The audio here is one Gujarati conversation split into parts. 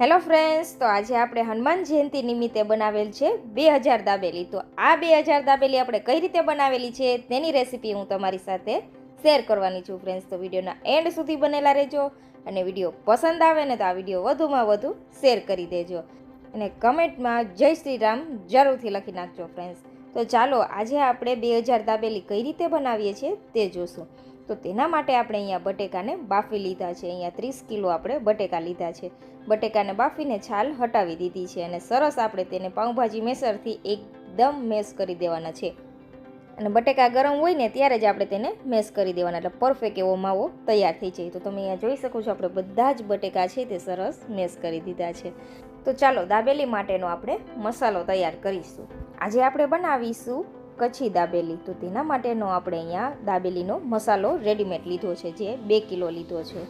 હેલો ફ્રેન્ડ્સ, તો આજે આપણે હનુમાન જયંતિ નિમિત્તે બનાવેલ છે બે હજાર દાબેલી. તો આ બે હજાર દાબેલી આપણે કઈ રીતે બનાવેલી છે તેની રેસીપી હું તમારી સાથે શેર કરવાની છું ફ્રેન્ડ્સ. તો વિડીયોના એન્ડ સુધી બનેલા રહેજો અને વીડિયો પસંદ આવે ને તો આ વીડિયો વધુમાં વધુ શેર કરી દેજો. અને કમેન્ટમાં જય શ્રી રામ જરૂરથી લખી નાખજો ફ્રેન્ડ્સ. તો ચાલો આજે આપણે બે હજાર દાબેલી કઈ રીતે બનાવીએ છીએ તે જોશું. તો તેના માટે આપણે અહીંયા બટેકાને બાફી લીધા છે. અહીંયા ત્રીસ કિલો આપણે બટેકા લીધા છે. બટેકાને બાફીને છાલ હટાવી દીધી છે અને સરસ આપણે તેને પાઉંભાજી મેસરથી એકદમ મેશ કરી દેવાના છે. અને બટેકા ગરમ હોય ને ત્યારે જ આપણે તેને મેશ કરી દેવાના, એટલે પરફેક્ટ એવો માવો તૈયાર થઈ જાય. તો તમે અહીંયા જોઈ શકો છો આપણે બધા જ બટેકા છે તે સરસ મેશ કરી દીધા છે. તો ચાલો દાબેલી માટેનો આપણે મસાલો તૈયાર કરીશું. આજે આપણે બનાવીશું કચ્છી દાબેલી. તો તેના માટેનો આપણે અહીંયા દાબેલીનો મસાલો રેડીમેડ લીધો છે, જે બે કિલો લીધો છે.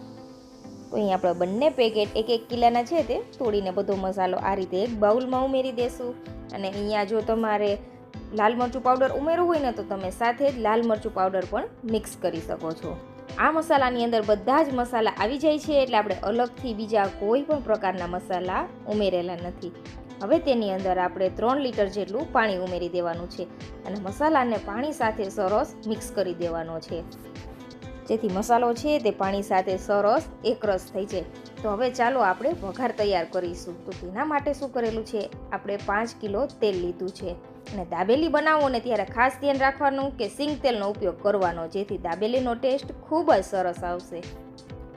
તો અહીંયા આપણે બંને પેકેટ એક એક કિલાના છે તે. તોડીને બધો મસાલો આ રીતે એક બાઉલમાં ઉમેરી દેશું. અને અહીંયા જો તમારે લાલ મરચું પાવડર ઉમેરવું હોય ને, તો તમે સાથે જ લાલ મરચું પાવડર પણ મિક્સ કરી શકો છો. આ મસાલાની અંદર બધા જ મસાલા આવી જાય છે, એટલે આપણે અલગથી બીજા કોઈ પણ પ્રકારના મસાલા ઉમેરેલા નથી. હવે તેની અંદર આપણે ત્રણ લીટર જેટલું પાણી ઉમેરી દેવાનું છે અને મસાલાને પાણી સાથે સરસ મિક્સ કરી દેવાનો છે. જેથી મસાલો છે તે પાણી સાથે સરસ એકરસ થઈ જાય. તો હવે ચાલો આપણે વઘાર તૈયાર કરીશું. તો તેના માટે શું કરેલું છે? આપણે પાંચ કિલો તેલ લીધું છે અને દાબેલી બનાવો ને ત્યારે ખાસ ધ્યાન રાખવાનું કે સિંગ તેલનો ઉપયોગ કરવાનો, જેથી દાબેલીનો ટેસ્ટ ખૂબ જ સરસ આવશે.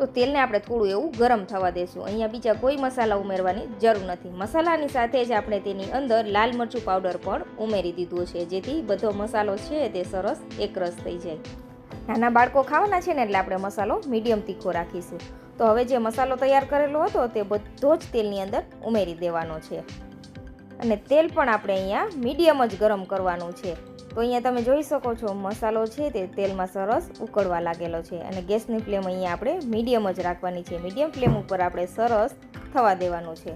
તો તેલને આપણે થોડું એવું ગરમ થવા દેશું. અહીંયા બીજા કોઈ મસાલા ઉમેરવાની જરૂર નથી. મસાલાની સાથે જ આપણે તેની અંદર લાલ મરચું પાવડર પણ ઉમેરી દીધો છે. જેથી બધો મસાલો છે તે સરસ એકરસ થઈ જાય. નાના બાળકો ખાવાના છે ને એટલે આપણે મસાલો મીડિયમ તીખો રાખીશું. તો હવે જે મસાલો તૈયાર કરેલો હતો તે બધો જ તેલની અંદર ઉમેરી દેવાનો છે. અને તેલ પણ આપણે અહીંયા મીડિયમ જ ગરમ કરવાનું છે. તો અહીંયા તમે જોઈ શકો છો મસાલો છે તે તેલમાં સરસ ઉકળવા લાગેલો છે અને ગેસની ફ્લેમ અહીંયા આપણે મીડિયમ જ રાખવાની છે. મીડિયમ ફ્લેમ ઉપર આપણે સરસ થવા દેવાનું છે.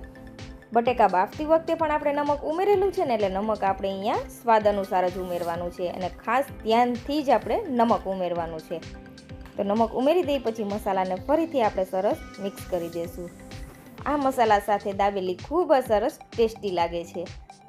બટેકા બાફતી વખતે પણ આપણે નમક ઉમેરેલું છે ને એટલે નમક આપણે અહીંયા સ્વાદ અનુસાર જ ઉમેરવાનું છે અને ખાસ ધ્યાનથી જ આપણે નમક ઉમેરવાનું છે. તો નમક ઉમેરી દઈ પછી મસાલાને ફરીથી આપણે સરસ મિક્સ કરી દઈશું આ મસાલા સાથે દાબેલી ખૂબ જ સરસ ટેસ્ટી લાગે છે.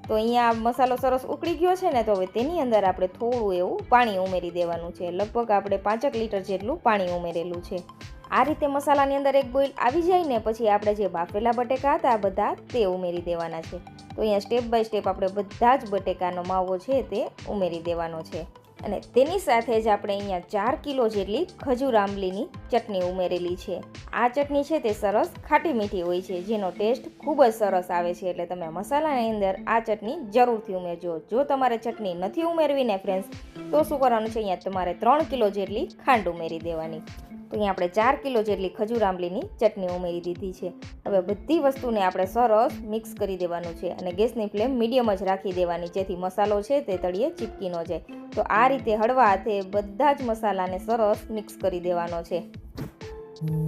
તો અહીંયા મસાલો સરસ ઉકળી ગયો છે ને, તો હવે તેની અંદર આપણે થોડું એવું પાણી ઉમેરી દેવાનું છે. લગભગ આપણે પાંચેક લીટર જેટલું પાણી ઉમેરેલું છે. આ રીતે મસાલાની અંદર એક બોઇલ આવી જાય ને, પછી આપણે જે બાફેલા બટેકા હતા બધા તે ઉમેરી દેવાના છે. તો અહીંયા સ્ટેપ બાય સ્ટેપ આપણે બધા જ બટેકાનો માવો છે તે ઉમેરી દેવાનો છે. અને તેની સાથે જ આપણે અહીંયા ચાર કિલો જેટલી ખજૂર આંબલીની ચટણી ઉમેરેલી છે. આ ચટણી છે તે સરસ ખાટી મીઠી હોય છે, જેનો ટેસ્ટ ખૂબ જ સરસ આવે છે, એટલે તમે મસાલાની અંદર આ ચટણી જરૂરથી ઉમેરજો. જો તમારે ચટણી નથી ઉમેરવી ને ફ્રેન્ડ્સ તો શું કરવાનું છે, અહીંયા તમારે ત્રણ કિલો જેટલી ખાંડ ઉમેરી દેવાની. તો અહીંયા આપણે ચાર કિલો જેટલી ખજૂર આંબલીની ચટણી ઉમેરી દીધી છે. હવે બધી વસ્તુને આપણે સરસ મિક્સ કરી દેવાનું છે અને ગેસની ફ્લેમ મીડિયમ જ રાખી દેવાની, જેથી મસાલો છે તે તળિયે ચીપકી ન જાય. તો આ રીતે હળવા હાથે બધા જ મસાલાને સરસ મિક્સ કરી દેવાનો છે.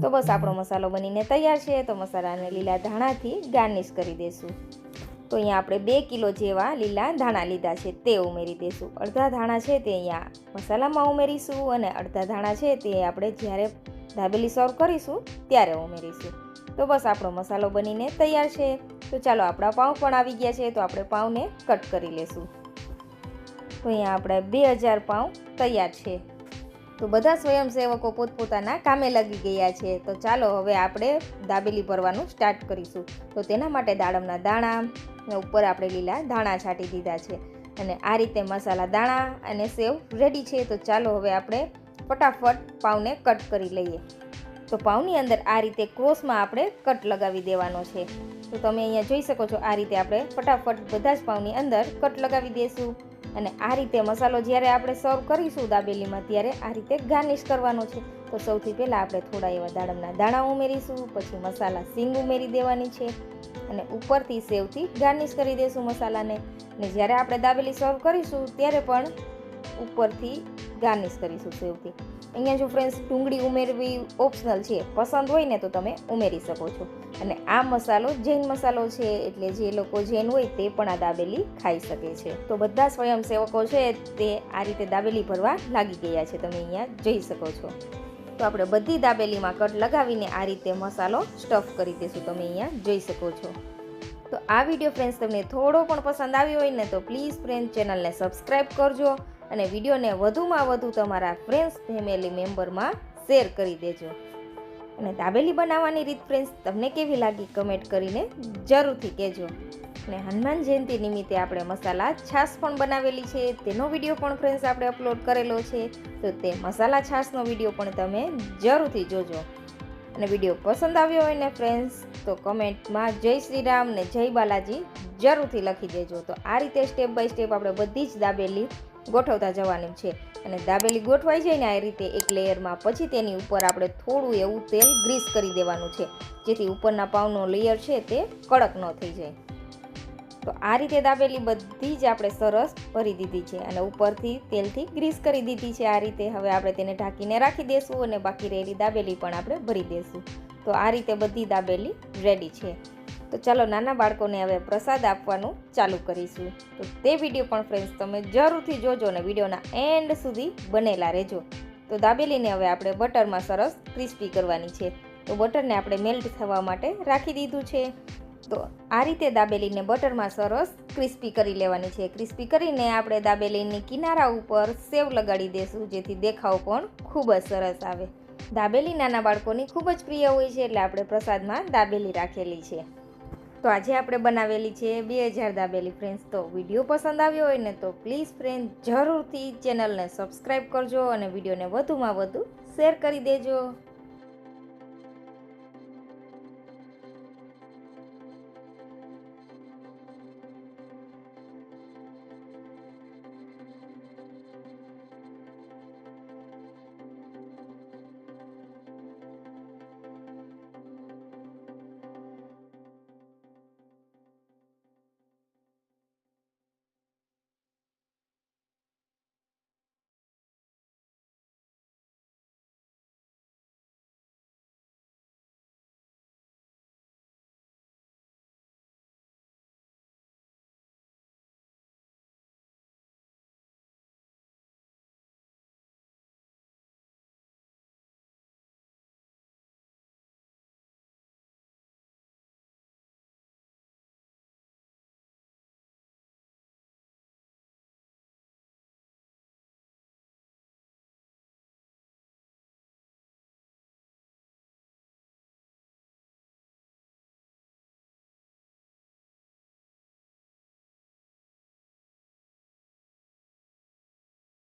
તો બસ આપણો મસાલો બનીને તૈયાર છે. તો મસાલાને લીલા ધાણાથી ગાર્નિશ કરી દઈશું તો અહીંયા આપણે બે કિલો જેવા લીલા ધાણા લીધા છે, તે ઉમેરી દઈશું અડધા ધાણા છે તે અહીંયા મસાલામાં ઉમેરીશું અને અડધા ધાણા છે તે આપણે જ્યારે દાબેલી સર્વ કરીશું ત્યારે ઉમેરીશું. તો બસ આપણો મસાલો બનીને તૈયાર છે. તો ચાલો આપણા પાઉં પણ આવી ગયા છે, તો આપણે પાઉંને કટ કરી લેશું. તો અહીંયા આપણે બે હજાર પાઉં તૈયાર છે. તો બધા સ્વયંસેવકો પોતપોતાના કામે લાગી ગયા છે. તો ચાલો હવે આપણે દાબેલી ભરવાનું સ્ટાર્ટ કરીશું. તો તેના માટે દાડમના દાણા ઉપર આપણે લીલા દાણા છાંટી દીધા છે. અને આ રીતે મસાલા દાણા અને સેવ રેડી છે. તો ચાલો હવે આપણે ફટાફટ પાઉને કટ કરી લઈએ. તો પાઉની અંદર આ રીતે ક્રોસમાં આપણે કટ લગાવી દેવાનો છે. તો તમે અહીંયા જોઈ શકો છો આ રીતે આપણે ફટાફટ બધા જ પાઉની અંદર કટ લગાવી દઈશું અને આ રીતે મસાલો જ્યારે આપણે સર્વ કરીશું દાબેલીમાં, ત્યારે આ રીતે ગાર્નિશ કરવાનો છે. તો સૌથી પહેલાં આપણે થોડા એવા દાડમના દાણા ઉમેરીશું, પછી મસાલા સિંગ ઉમેરી દેવાની છે અને ઉપરથી સેવથી ગાર્નિશ કરી દઈશું મસાલાને. અને જ્યારે આપણે દાબેલી સર્વ કરીશું, ત્યારે પણ ઉપરથી ગાર્નિશ કરીશું સેવથી. અહીંયા જો ફ્રેન્ડ્સ ડુંગળી ઉમેરવી ઓપ્શનલ છે, પસંદ હોય ને તો તમે ઉમેરી શકો છો. અને આ મસાલો જૈન મસાલો છે, એટલે જે લોકો જૈન હોય તે પણ આ દાબેલી ખાઈ શકે છે. તો બધા સ્વયંસેવકો છે તે આ રીતે દાબેલી ભરવા લાગી ગયા છે, તમે અહીંયા જોઈ શકો છો. તો આપણે બધી દાબેલીમાં કટ લગાવીને આ રીતે મસાલો સ્ટફ કરી દઈશું, તમે અહીંયા જોઈ શકો છો. તો આ વીડિયો ફ્રેન્ડ્સ તમને થોડો પણ પસંદ આવ્યો હોય ને તો પ્લીઝ ફ્રેન્ડ ચેનલને સબસ્ક્રાઈબ કરજો. અને વિડીયોને વધુમાં વધુ તમારા ફ્રેન્ડ્સ ફેમિલી મેમ્બરમાં શેર કરી દેજો. અને દાબેલી બનાવવાની રીત ફ્રેન્ડ્સ તમને કેવી લાગી કમેન્ટ કરીને જરૂરથી કહેજો. અને હનુમાન જયંતિ નિમિત્તે આપણે મસાલા છાશ પણ બનાવેલી છે. તેનો વીડિયો પણ ફ્રેન્ડ્સ આપણે અપલોડ કરેલો છે. તો તે મસાલા છાશનો વીડિયો પણ તમે જરૂરથી જોજો. અને વીડિયો પસંદ આવ્યો હોય ને ફ્રેન્ડ્સ તો કમેન્ટમાં જય શ્રી રામ ને જય બાલાજી જરૂરથી લખી દેજો. તો આ રીતે સ્ટેપ બાય સ્ટેપ આપણે બધી જ દાબેલી ગોઠવતા જવાનું છે. અને દાબેલી ગોઠવાઈ જાય ને આ રીતે એક લેયરમાં, પછી તેની ઉપર આપણે થોડું એવું તેલ ગ્રીસ કરી દેવાનું છે. જેથી ઉપરના પાવનો લેયર છે તે કડક ન થઈ જાય. તો આ રીતે દાબેલી બધી જ આપણે સરસ ભરી દીધી છે અને ઉપરથી તેલથી ગ્રીસ કરી દીધી છે આ રીતે. હવે આપણે તેને ઢાંકીને રાખી દઈશું અને બાકી રહેલી દાબેલી પણ આપણે ભરી દઈશું તો આ રીતે બધી દાબેલી રેડી છે. તો ચાલો નાના બાળકોને હવે પ્રસાદ આપવાનું ચાલુ કરીશું. તો તે વીડિયો પણ ફ્રેન્ડ્સ તમે જરૂરથી જોજો અને વિડીયોના એન્ડ સુધી બનેલા રહેજો. તો દાબેલીને હવે આપણે બટરમાં સરસ ક્રિસ્પી કરવાની છે. તો બટરને આપણે મેલ્ટ થવા માટે રાખી દીધું છે. તો આ રીતે દાબેલીને બટરમાં સરસ ક્રિસ્પી કરી લેવાની છે. ક્રિસ્પી કરીને આપણે દાબેલીની કિનારા ઉપર સેવ લગાડી દઈશું જેથી દેખાવ પણ ખૂબ જ સરસ આવે. દાબેલી નાના બાળકોની ખૂબ જ પ્રિય હોય છે, એટલે આપણે પ્રસાદમાં દાબેલી રાખેલી છે. તો આજે આપણે બનાવેલી છે બે હજાર દાબેલી ફ્રેન્ડ્સ તો વીડિયો પસંદ આવ્યો હોય ને તો પ્લીઝ ફ્રેન્ડ જરૂરથી ચેનલને સબસ્ક્રાઈબ કરજો અને વિડીયોને વધુમાં વધુ શેર કરી દેજો.